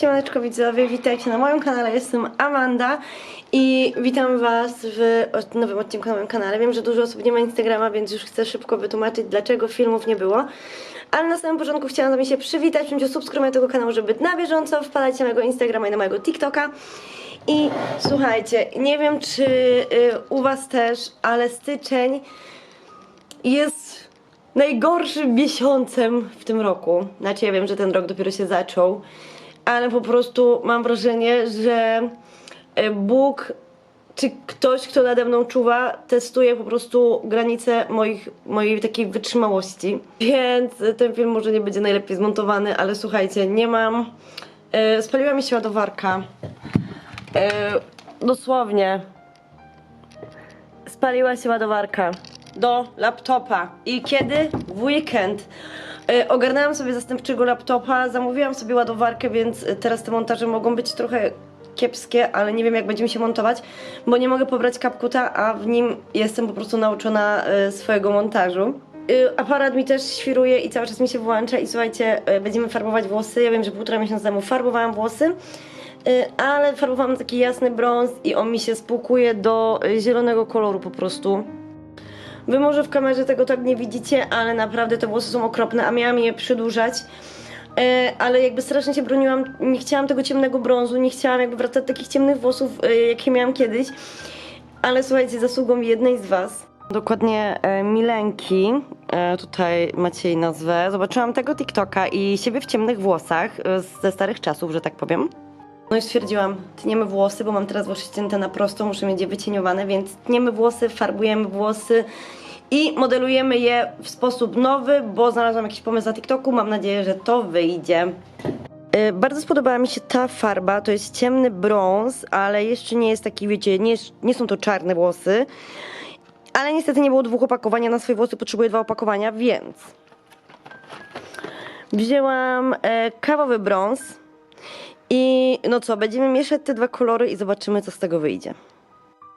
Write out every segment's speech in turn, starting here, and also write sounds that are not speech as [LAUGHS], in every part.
Siemaneczko widzowie, witajcie na moim kanale, jestem Amanda i witam was w o- nowym odcinku na moim kanale. Wiem, że dużo osób nie ma Instagrama, więc już chcę szybko wytłumaczyć, dlaczego filmów nie było. Ale na samym początku chciałam z się przywitać, bądź subskrybować tego kanału, żeby na bieżąco, wpadać na mojego Instagrama i na mojego TikToka. I słuchajcie, nie wiem czy y, u was też, ale styczeń jest najgorszym miesiącem w tym roku. Znaczy ja wiem, że ten rok dopiero się zaczął, ale po prostu mam wrażenie, że e, Bóg czy ktoś, kto nade mną czuwa, testuje po prostu granice moich, mojej takiej wytrzymałości. Więc ten film może nie będzie najlepiej zmontowany, ale słuchajcie, nie mam... E, spaliła mi się ładowarka. E, dosłownie spaliła się ładowarka do laptopa. I kiedy? W weekend. E, Ogarnęłam sobie zastępczego laptopa, zamówiłam sobie ładowarkę, więc e, teraz te montaże mogą być trochę kiepskie, ale nie wiem jak będzie mi się montować, bo nie mogę pobrać kapkuta, a w nim jestem po prostu nauczona e, swojego montażu. E, Aparat mi też świruje i cały czas mi się włącza i słuchajcie, będziemy farbować włosy. Ja wiem, że półtora miesiąca temu farbowałam włosy, ale farbowałam taki jasny brąz i on mi się spłukuje do zielonego koloru po prostu. Wy może w kamerze tego tak nie widzicie, ale naprawdę te włosy są okropne, a miałam je przydłużać. E, ale jakby strasznie się broniłam, nie chciałam tego ciemnego brązu, nie chciałam jakby wracać do takich ciemnych włosów, e, jakie miałam kiedyś. Ale słuchajcie, zasługą jednej z was. Dokładnie e, Milenki, e, tutaj macie jej nazwę. Zobaczyłam tego TikToka i siebie w ciemnych włosach e, ze starych czasów, że tak powiem. No i stwierdziłam, tniemy włosy, bo mam teraz włosy ścięte na prosto, muszę mieć je wycieniowane, więc tniemy włosy, farbujemy włosy i modelujemy je w sposób nowy, bo znalazłam jakiś pomysł na TikToku, mam nadzieję, że to wyjdzie. Y, Bardzo spodobała mi się ta farba, to jest ciemny brąz, ale jeszcze nie jest taki, wiecie, nie, nie są to czarne włosy. Ale niestety nie było dwóch opakowania na swoje włosy, potrzebuję dwa opakowania, więc wzięłam e, kawowy brąz no co, będziemy mieszać te dwa kolory i zobaczymy, co z tego wyjdzie.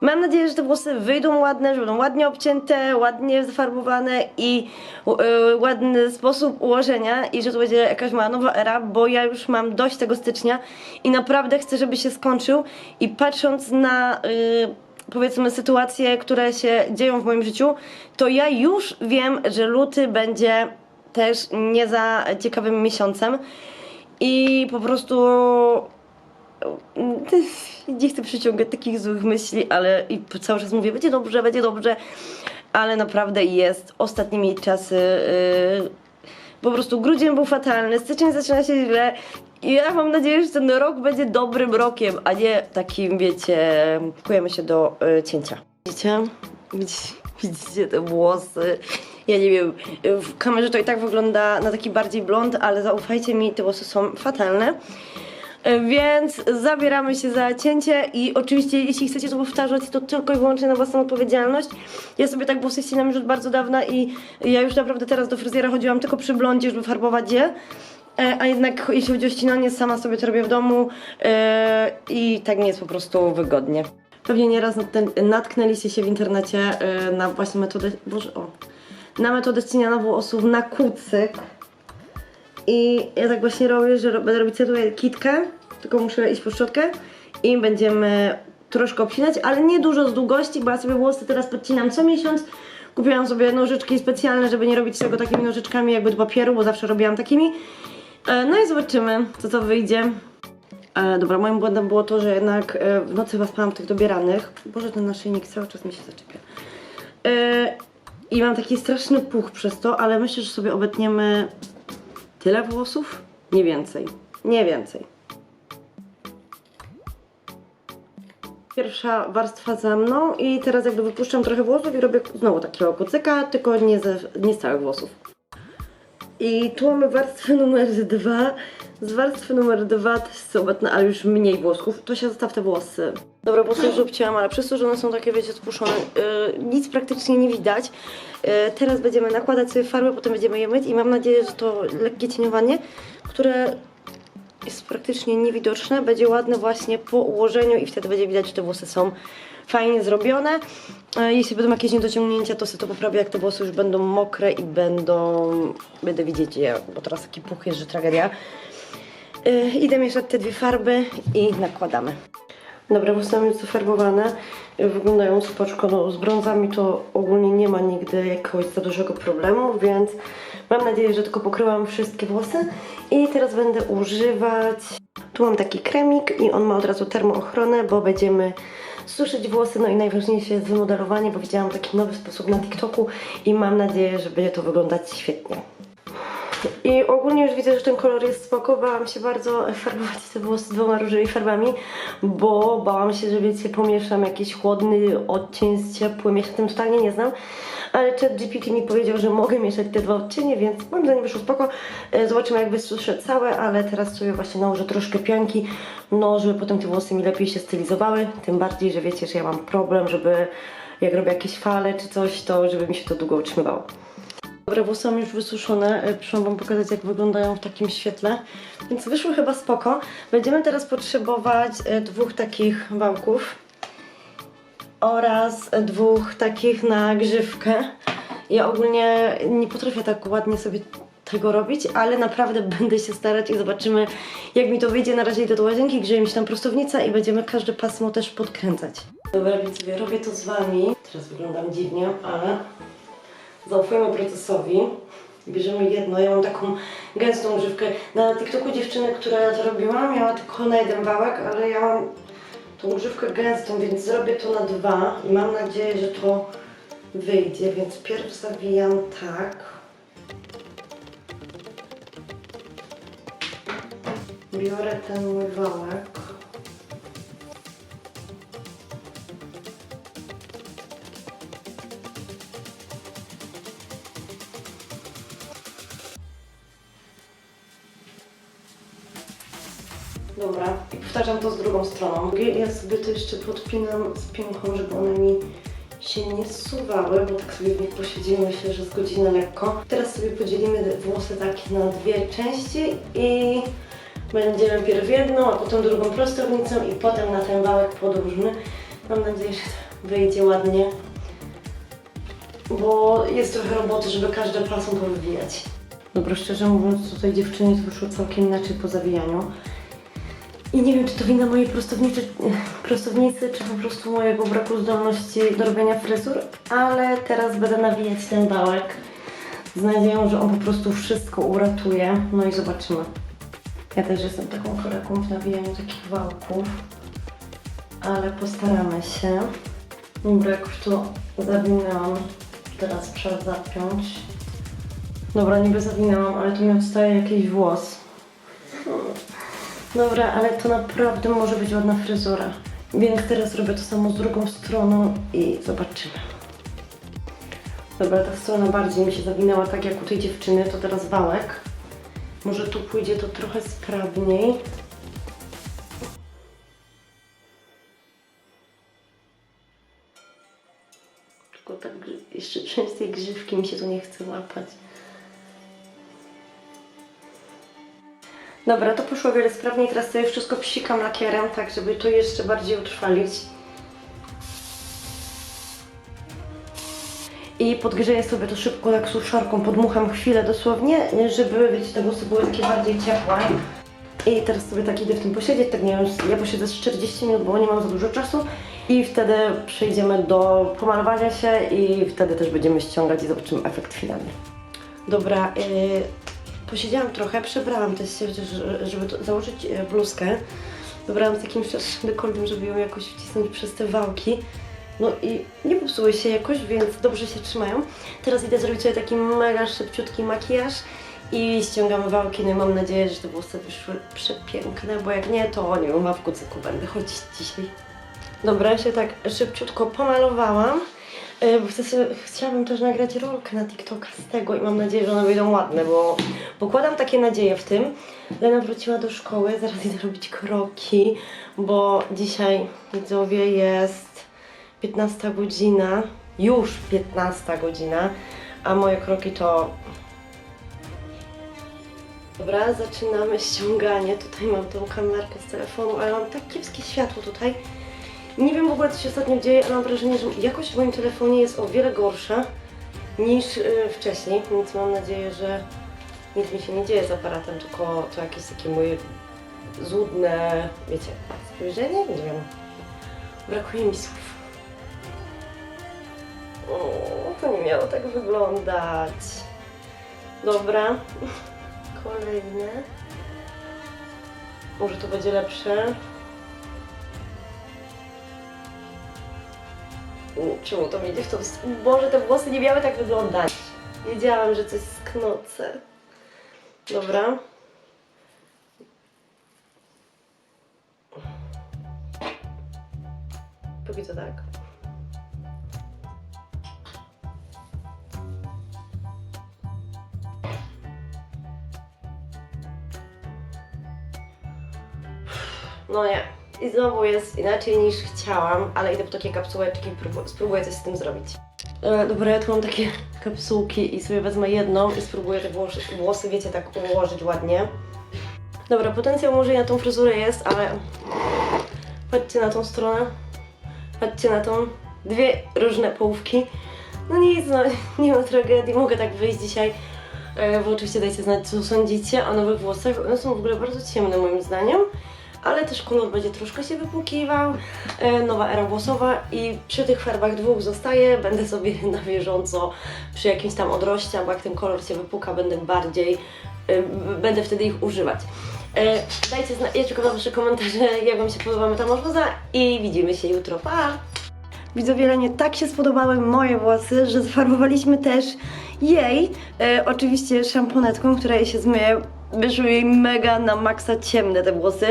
Mam nadzieję, że te włosy wyjdą ładne, że będą ładnie obcięte, ładnie zafarbowane i e, ładny sposób ułożenia i że to będzie jakaś moja nowa era, bo ja już mam dość tego stycznia i naprawdę chcę, żeby się skończył i patrząc na y, powiedzmy sytuacje, które się dzieją w moim życiu, to ja już wiem, że luty będzie też nie za ciekawym miesiącem i po prostu nie chcę przyciągać takich złych myśli, ale i cały czas mówię, będzie dobrze, będzie dobrze, ale naprawdę jest ostatnimi czasy yy, po prostu grudzień był fatalny, styczeń zaczyna się źle i ja mam nadzieję, że ten rok będzie dobrym rokiem, a nie takim, wiecie, kupujemy się do y, cięcia. Widzicie? Widzicie? Widzicie te włosy? Ja nie wiem, w kamerze to i tak wygląda na taki bardziej blond, ale zaufajcie mi, te włosy są fatalne. Więc zabieramy się za cięcie i oczywiście jeśli chcecie to powtarzać, to tylko i wyłącznie na własną odpowiedzialność. Ja sobie tak włosy ścinam już od bardzo dawna i ja już naprawdę teraz do fryzjera chodziłam tylko przy blondzie, żeby farbować je. E, A jednak jeśli chodzi o ścinanie, sama sobie to robię w domu e, i tak mi jest po prostu wygodnie. Pewnie nieraz natkn- natknęliście się w internecie e, na właśnie metodę, boże o, na metodę ścinania włosów na kucyk. I ja tak właśnie robię, że będę robić sobie kitkę, tylko muszę iść po szczotkę i będziemy troszkę obcinać, ale nie dużo z długości, bo ja sobie włosy teraz podcinam co miesiąc. Kupiłam sobie nożyczki specjalne, żeby nie robić tego takimi nożyczkami jakby do papieru, bo zawsze robiłam takimi. E, No i zobaczymy, co to wyjdzie. E, dobra, moim błędem było to, że jednak e, w nocy chyba w tych dobieranych. Boże, ten naszyjnik cały czas mi się zaczepia. I mam taki straszny puch przez to, ale myślę, że sobie obetniemy tyle włosów? Nie więcej. Nie więcej. Pierwsza warstwa za mną i teraz jakby wypuszczam trochę włosów i robię znowu takiego kucyka, tylko nie, nie z całych włosów. I tu mamy warstwę [LAUGHS] numer dwa. Z warstwy numer dwa też są obecne, ale już mniej włosków. To się zostaw te włosy. Dobra, włosy już obcięłam, ale przez to, że one są takie, wiecie, spuszczone, yy, nic praktycznie nie widać. Yy, teraz będziemy nakładać sobie farbę, potem będziemy je myć i mam nadzieję, że to lekkie cieniowanie, które jest praktycznie niewidoczne, będzie ładne właśnie po ułożeniu i wtedy będzie widać, że te włosy są fajnie zrobione. E, Jeśli będą jakieś niedociągnięcia, to sobie to poprawię, jak te włosy już będą mokre i będą... będę widzieć je, bo teraz taki puch jest, że tragedia. Y, idę mieszać te dwie farby i nakładamy. Dobra, włosy mam już zafarbowane. Y, Wyglądają spoczko. No, z brązami to ogólnie nie ma nigdy jakiegoś za dużego problemu, więc mam nadzieję, że tylko pokryłam wszystkie włosy. I teraz będę używać... Tu mam taki kremik i on ma od razu termoochronę, bo będziemy suszyć włosy. No i najważniejsze jest wymodelowanie, bo widziałam taki nowy sposób na TikToku i mam nadzieję, że będzie to wyglądać świetnie. I ogólnie już widzę, że ten kolor jest spoko. Bałam się bardzo farbować te włosy dwoma różnymi farbami, bo bałam się, że wiecie, pomieszam jakiś chłodny odcień z ciepłym. Ja się tym totalnie nie znam. Ale ChatGPT mi powiedział, że mogę mieszać te dwa odcienie, więc moim zdaniem wyszło spoko. E, Zobaczymy jak wysuszę całe, ale teraz sobie właśnie nałożę troszkę pianki, no żeby potem te włosy mi lepiej się stylizowały. Tym bardziej, że wiecie, że ja mam problem, żeby jak robię jakieś fale czy coś, to żeby mi się to długo utrzymywało. Dobra, włosy mam już wysuszone. E, Przyszłam Wam pokazać, jak wyglądają w takim świetle. Więc wyszły chyba spoko. Będziemy teraz potrzebować e, dwóch takich wałków oraz dwóch takich na grzywkę. Ja ogólnie nie potrafię tak ładnie sobie tego robić, ale naprawdę [LAUGHS] będę się starać i zobaczymy, jak mi to wyjdzie. Na razie idę do łazienki, grzeje mi się tam prostownica i będziemy każde pasmo też podkręcać. Dobra, więc sobie robię to z Wami. Teraz wyglądam dziwnie, ale zaufujemy procesowi. Bierzemy jedno, ja mam taką gęstą grzywkę. Na TikToku dziewczyny, która to robiła, miała tylko na jeden wałek, ale ja mam tą grzywkę gęstą, więc zrobię to na dwa i mam nadzieję, że to wyjdzie, więc pierw zawijam tak. Biorę ten mój wałek. Dobra, i powtarzam to z drugą stroną. Ja sobie to jeszcze podpinam z pięką, żeby one mi się nie zsuwały, bo tak sobie w nich posiedzimy, myślę, że z godziny lekko. Teraz sobie podzielimy włosy takie na dwie części i będziemy pierw jedną, a potem drugą prostownicą i potem na ten wałek podróżny. Mam nadzieję, że wyjdzie ładnie, bo jest trochę roboty, żeby każde pasmo powywijać. Dobra, szczerze mówiąc, tutaj dziewczynie to wyszło całkiem inaczej po zawijaniu. I nie wiem, czy to wina mojej prostownicy, [LAUGHS] prostownicy, czy po prostu mojego braku zdolności do robienia fryzur, ale teraz będę nawijać ten wałek z nadzieją, że on po prostu wszystko uratuje. No i zobaczymy. Ja też jestem taką kolegą w nawijaniu takich wałków, ale postaramy się. Dobra, jak już to zawinęłam, teraz trzeba zapiąć. Dobra, niby zawinęłam, ale tu mi odstaje jakiś włos. Dobra, ale to naprawdę może być ładna fryzura. Więc teraz robię to samo z drugą stroną i zobaczymy. Dobra, ta strona bardziej mi się zawinęła tak jak u tej dziewczyny, to teraz wałek. Może tu pójdzie to trochę sprawniej. Tylko tak jeszcze część tej grzywki mi się tu nie chce łapać. Dobra, to poszło wiele sprawniej. Teraz sobie wszystko psikam lakierem, tak żeby to jeszcze bardziej utrwalić. I podgrzeję sobie to szybko tak suszarką, podmucham chwilę dosłownie, żeby wiecie, te włosy były takie bardziej ciepłe. I teraz sobie tak idę w tym posiedzieć, tak nie wiem, ja posiedzę z 40 minut, bo nie mam za dużo czasu. I wtedy przejdziemy do pomalowania się i wtedy też będziemy ściągać i zobaczymy efekt finalny. Dobra, yy, posiedziałam trochę, przebrałam też się, że- żeby założyć e, bluzkę. Wybrałam z takim szerszym dekoltem, żeby ją jakoś wcisnąć przez te wałki. No i nie popsuły się jakoś, więc dobrze się trzymają. Teraz idę zrobić sobie taki mega szybciutki makijaż i ściągamy wałki. No i mam nadzieję, że te włosy wyszły przepiękne, bo jak nie, to nie wiem, w kucyku będę chodzić dzisiaj. Dobra, się tak szybciutko pomalowałam. E, chcę sobie, chciałabym też nagrać rolkę na TikToka z tego i mam nadzieję, że one wyjdą ładne, bo pokładam takie nadzieje w tym. Lena wróciła do szkoły, zaraz idę robić kroki, bo dzisiaj, widzowie, jest 15 godzina, już 15 godzina, a moje kroki to... Dobra, zaczynamy ściąganie. Tutaj mam tą kamerkę z telefonu, ale mam tak kiepskie światło tutaj. Nie wiem w ogóle co się ostatnio dzieje, ale mam wrażenie, że jakość w moim telefonie jest o wiele gorsza niż y, wcześniej, więc mam nadzieję, że nic mi się nie dzieje z aparatem, tylko to jakieś takie moje złudne, wiecie, spojrzenie? Nie wiem. Brakuje mi słów. O, to nie miało tak wyglądać. Dobra. [LAUGHS] Kolejne. Może to będzie lepsze. Czemu to mi idzie w stronę? Boże, te włosy nie miały tak wyglądać. Wiedziałam, że coś sknocę. Dobra. Póki co tak. No nie. I znowu jest inaczej niż chciałam, ale idę po takie kapsułeczki i próbu- spróbuję coś z tym zrobić. E, dobra, ja tu mam takie [LAUGHS] kapsułki i sobie wezmę jedną i spróbuję te włosy, włosy wiecie, tak ułożyć ładnie. Dobra, potencjał może i na tą fryzurę jest, ale patrzcie na tą stronę, patrzcie na tą, dwie różne połówki. No nic, no [LAUGHS] nie ma tragedii, mogę tak wyjść dzisiaj. E, Wy oczywiście dajcie znać, co sądzicie o nowych włosach. One są w ogóle bardzo ciemne moim zdaniem, ale też kolor będzie troszkę się wypłukiwał. E, Nowa era włosowa i przy tych farbach dwóch zostaję. Będę sobie [LAUGHS] na bieżąco przy jakimś tam odroście, albo jak ten kolor się wypuka, będę bardziej, e, będę wtedy ich używać. E, Dajcie znać, ja czekam na Wasze komentarze, [LAUGHS] jak Wam się podoba metamorfoza i widzimy się jutro. Pa! Widzowie Lenie tak się spodobały moje włosy, że zafarbowaliśmy też jej, e, oczywiście szamponetką, która jej się zmyje. Wyszły jej mega na maksa ciemne te włosy.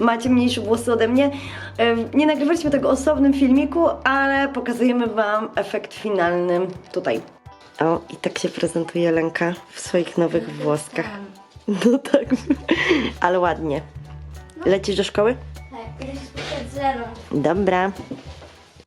Macie mniejsze włosy ode mnie. E, nie nagrywaliśmy tego osobnym filmiku, ale pokazujemy Wam efekt finalny tutaj. O, i tak się prezentuje Lenka w swoich nowych włoskach. No tak, ale ładnie. Lecisz do szkoły? Tak, idę się spotkać z Leną. Dobra.